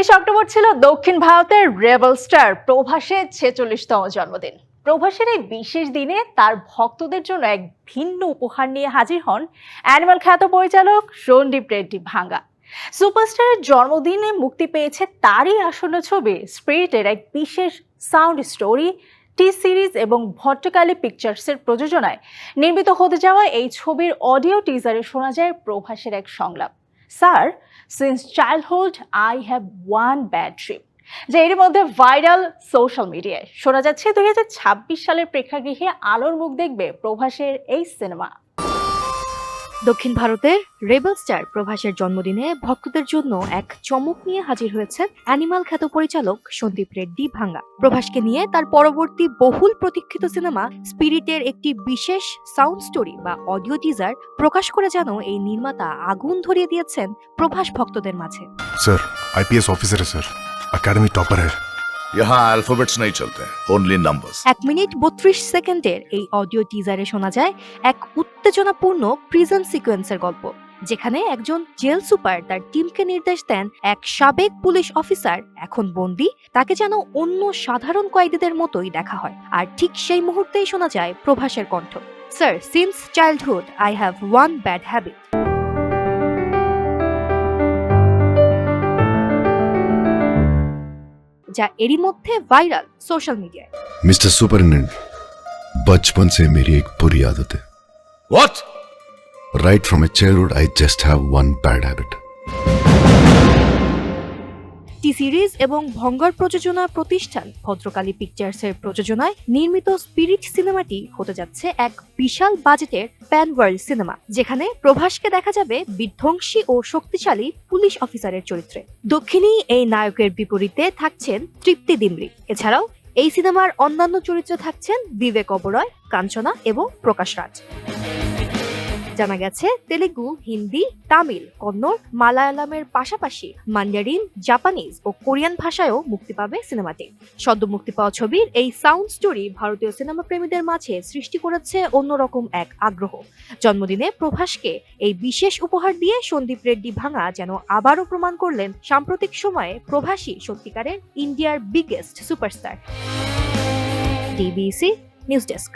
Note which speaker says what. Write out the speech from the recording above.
Speaker 1: তেইশ অক্টোবর ছিল দক্ষিণ ভারতের রেবেল স্টার প্রভাসের ছেচল্লিশতম জন্মদিন। প্রভাসের এই বিশেষ দিনে তার ভক্তদের জন্য এক ভিন্ন উপহার নিয়ে হাজির হন অ্যানিমাল খ্যাত পরিচালক সন্দীপ রেড্ডি ভাঙ্গা। সুপারস্টারের জন্মদিনে মুক্তি পেয়েছে তারই আসন্ন ছবি স্পিরিটের এক বিশেষ সাউন্ড স্টোরি, টি সিরিজ এবং ভট্টকালী পিকচার্সের প্রযোজনায়। নির্মিত হতে যাওয়া এই ছবির অডিও টিজারে শোনা যায় প্রভাসের এক সংলাপ। Sir since childhood I have one bad trip যে এর মধ্যে ভাইরাল সোশ্যাল মিডিয়ায় শোনা যাচ্ছে দুই হাজার ছাব্বিশ সালের প্রেক্ষাগৃহে আলোর মুখ দেখবে প্রভাসের এই সিনেমা
Speaker 2: দক্ষিণ ভারতের রেবেল স্টার প্রভাসের জন্মদিনে ভক্তদের জন্য এক চমক নিয়ে হাজির হয়েছেন অ্যানিমাল খ্যাত পরিচালক সন্দীপ রেড্ডি ভাঙ্গা। প্রভাসকে নিয়ে তার পরবর্তী বহুল প্রতীক্ষিত সিনেমা স্পিরিটের একটি বিশেষ সাউন্ড স্টোরি বা অডিও টিজার প্রকাশ করে যেন এই নির্মাতা আগুন ধরিয়ে দিয়েছেন প্রভাস ভক্তদের মাঝে।
Speaker 3: Sir, IPS officer, sir. Academy টপারের।
Speaker 4: यहाँ अल्फाबेट्स नहीं चलते ओनली नंबर्स
Speaker 2: এক মিনিট বত্রিশ সেকেন্ডের এই অডিও টিজারে শোনা যায় এক উত্তেজনাপূর্ণ প্রিজন সিকোয়েন্সের গল্প যেখানে একজন জেল সুপার তার টিমকে নির্দেশ দেন এক সাবেক পুলিশ অফিসার এখন বন্দি তাকে যেন অন্য সাধারণ কয়েদিদের মতোই দেখা হয় আর ঠিক সেই মুহূর্তেই শোনা যায় প্রভাসের কণ্ঠ sir since childhood I have one bad habit যা এরই মধ্যে ভাইরাল সোশ্যাল মিডিয়ায়
Speaker 5: मिस्टर सुपरिटेंडेंट बचपन से मेरी एक बुरी आदत है what right from a childhood I just have one bad
Speaker 2: habit series এবং ভঙ্গার প্রযোজনা প্রতিষ্ঠান ভদ্রকালী পিকচার্সের প্রযোজনায় নির্মিত স্পিরিট সিনেমাটি হতে যাচ্ছে এক বিশাল বাজেটের প্যান ওয়ার্ল্ড সিনেমা, যেখানে প্রভাসকে দেখা যাবে বিধ্বংসী ও শক্তিশালী পুলিশ অফিসারের চরিত্রে। দক্ষিণী এই নায়কের বিপরীতে থাকছেন তৃপ্তি দিমরি। এছাড়াও এই সিনেমার অন্যান্য চরিত্রে থাকছেন বিবেক অবরয়, কাঞ্চনা এবং প্রকাশ রাজ। জানা গেছে, তেলেগু, হিন্দি, তামিল, কন্নড়, মালায়ালামের পাশাপাশি মান্ডারিন, জাপানিজ ও কোরিয়ান ভাষায়ও মুক্তি পাবে সিনেমাটি। সদ্য মুক্তি পাওয়া ছবির এই সাউন্ড স্টোরি ভারতীয় সিনেমা প্রেমীদের মাঝে সৃষ্টি করেছে অন্যরকম এক আগ্রহ। জন্মদিনে প্রভাসকে এই বিশেষ উপহার দিয়ে সন্দীপ রেড্ডি ভাঙা যেন আবারও প্রমাণ করলেন সাম্প্রতিক সময়ে প্রভাসী সত্যিকারের ইন্ডিয়ার biggest superstar DBC news desk